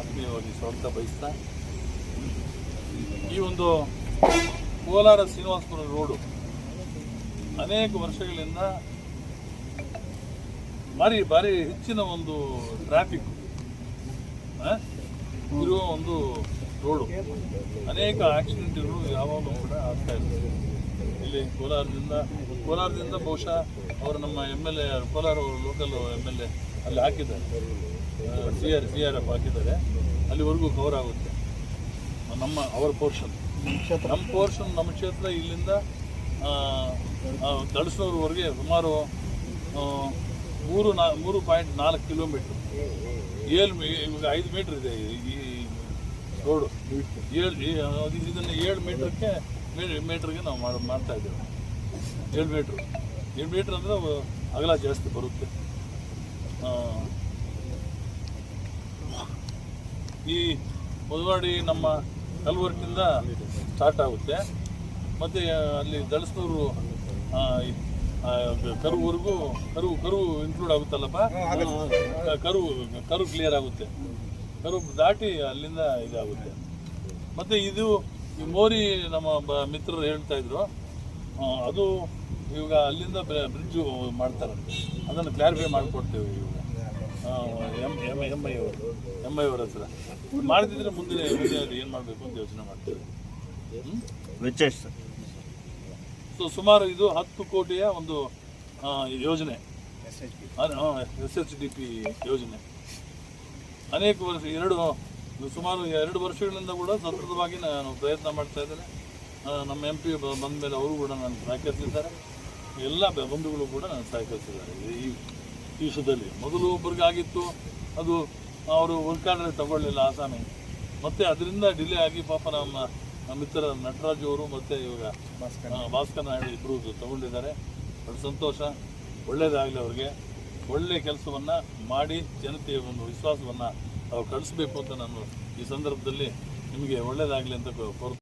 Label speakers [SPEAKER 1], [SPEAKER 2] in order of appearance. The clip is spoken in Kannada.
[SPEAKER 1] ಆತ್ಮೀಯವಾಗಿ ಸ್ವಾಗತ ಬಯಸ್ತಾ, ಈ ಒಂದು ಕೋಲಾರ ಶ್ರೀನಿವಾಸಪುರ ರೋಡು ಅನೇಕ ವರ್ಷಗಳಿಂದ ಭಾರಿ ಭಾರಿ ಹೆಚ್ಚಿನ ಒಂದು ಟ್ರಾಫಿಕ್ ಇರುವ ಒಂದು ರೋಡು. ಅನೇಕ ಆಕ್ಸಿಡೆಂಟ್ಗಳು ಯಾವಾಗಲೂ ಕೂಡ ಆಗ್ತಾ ಇದೆ ಇಲ್ಲಿ ಕೋಲಾರದಿಂದ ಕೋಲಾರದಿಂದ ಬಹುಶಃ ಅವರು ನಮ್ಮ M L A Kolar local M L A ಅಲ್ಲಿ ಹಾಕಿದ್ದಾರೆ. C R C R F ಹಾಕಿದ್ದಾರೆ. ಅಲ್ಲಿವರೆಗೂ ಕವರ್ ಆಗುತ್ತೆ. ನಮ್ಮ ಅವರ ಪೋರ್ಷನ್ ನಮ್ಮ ಪೋರ್ಷನ್ ನಮ್ಮ ಕ್ಷೇತ್ರ ಇಲ್ಲಿಂದ ತಳಸೂರುವರೆಗೆ ಸುಮಾರು ಮೂರು ನಾ, ಮೂರು ಪಾಯಿಂಟ್ ನಾಲ್ಕು ಕಿಲೋಮೀಟ್ರ್ ಏಳು ಇವಾಗ ಐದು ಮೀಟ್ರ್ ಇದೆ ಈ- ರೋಡು ಏಳು ಇದನ್ನು ಏಳು ಮೀಟ್ರಕ್ಕೆ ಮೀಟ್ರಿಗೆ ನಾವು ಮಾಡ್- ಮಾಡ್ತಾ ಇದ್ದೇವೆ. ಏಳು ಮೀಟ್ರ್ ಏಳು ಮೀಟ್ರ್ ಅಂದರೆ ಅಗಲ ಜಾಸ್ತಿ ಬರುತ್ತೆ. ಈ ಮುದವಾಡಿ ನಮ್ಮ ಕಲ್ವರ್ಕಿಂದ ಸ್ಟಾರ್ಟ್ ಆಗುತ್ತೆ. ಮತ್ತು ಅಲ್ಲಿ ದಳಸ್ನೂರು ಕರುವರೆಗೂ ಕರು ಕರು ಇನ್ಕ್ಲೂಡ್ ಆಗುತ್ತಲ್ಲಪ್ಪ? ಕರು ಕರು ಕ್ಲಿಯರ್ ಆಗುತ್ತೆ. ಕರು ದಾಟಿ ಅಲ್ಲಿಂದ ಇದಾಗುತ್ತೆ. ಮತ್ತು ಇದು ಈ ಮೋರಿ ನಮ್ಮ ಬ ಮಿತ್ರರು ಹೇಳ್ತಾ ಇದ್ರು. ಅದು ಇವಾಗ ಅಲ್ಲಿಂದ ಬ್ರಿಡ್ಜು ಮಾಡ್ತಾರಂತೆ ಅದನ್ನು ಕ್ಲಾರಿಫೈ ಮಾಡಿಕೊಡ್ತೇವೆ ಎಂ ಎಂ ಎಂ ಐ ಅವರು. ಎಂ ಐ ಅವರ ಹತ್ರ ಮಾಡ್ತಿದ್ರೆ ಮುಂದಿನ ಮುಂದೆ ಅದು ಏನು ಮಾಡಬೇಕು ಅಂತ ಯೋಚನೆ ಮಾಡ್ತೇವೆ?
[SPEAKER 2] ವೆಚ್ಚ ಎಷ್ಟು ಸರ್.
[SPEAKER 1] ಸೊ ಸುಮಾರು ಇದು ಹತ್ತು ಕೋಟಿಯ ಒಂದು ಯೋಜನೆ. ಎಸ್ ಎಚ್ ಡಿ ಪಿ ಯೋಜನೆ. ಅನೇಕ ವರ್ಷ ಎರಡು ಸುಮಾರು ಎರಡು ವರ್ಷಗಳಿಂದ ಕೂಡ ಸತತವಾಗಿ ನಾನು ಪ್ರಯತ್ನ ಮಾಡ್ತಾ ಇದ್ದೇನೆ. ನಮ್ಮ ಎಂ ಪಿ ಬಂದ ಮೇಲೆ ಅವರು ಕೂಡ ನಾನು ಸಹಕರಿಸಿದ್ದಾರೆ. ಎಲ್ಲ ಬಂಧುಗಳು ಕೂಡ ನಾನು ಸಹಕರಿಸಿದ್ದಾರೆ ಈ ವಿಷಯದಲ್ಲಿ ಮೊದಲು ಒಬ್ಬರಿಗೆ ಆಗಿತ್ತು ಅದು ಅವರು ಉಳ್ಕಾಡ್ರೆ ತಗೊಳ್ಳಿಲ್ಲ ಆಸಾಮಿ. ಮತ್ತೆ ಅದರಿಂದ ಡಿಲೇ ಆಗಿ ಪಾಪ ನಮ್ಮ ಮಿತ್ರ ನಟರಾಜ್ ಅವರು ಮತ್ತೆ ಇವಾಗ ಭಾಸ್ಕರ್ ನಾಯ್ಡು. ಇಬ್ಬರು ತಗೊಂಡಿದ್ದಾರೆ. ಅದು ಸಂತೋಷ ಒಳ್ಳೇದಾಗಲಿ ಅವ್ರಿಗೆ. ಒಳ್ಳೆ ಕೆಲಸವನ್ನು ಮಾಡಿ ಜನತೆಯ ಒಂದು ವಿಶ್ವಾಸವನ್ನು ಅವ್ರು ಕಳಿಸ್ಬೇಕು ಅಂತ ನಾನು ಈ ಸಂದರ್ಭದಲ್ಲಿ ನಿಮಗೆ ಒಳ್ಳೆಯದಾಗಲಿ ಅಂತ ಕೋರ್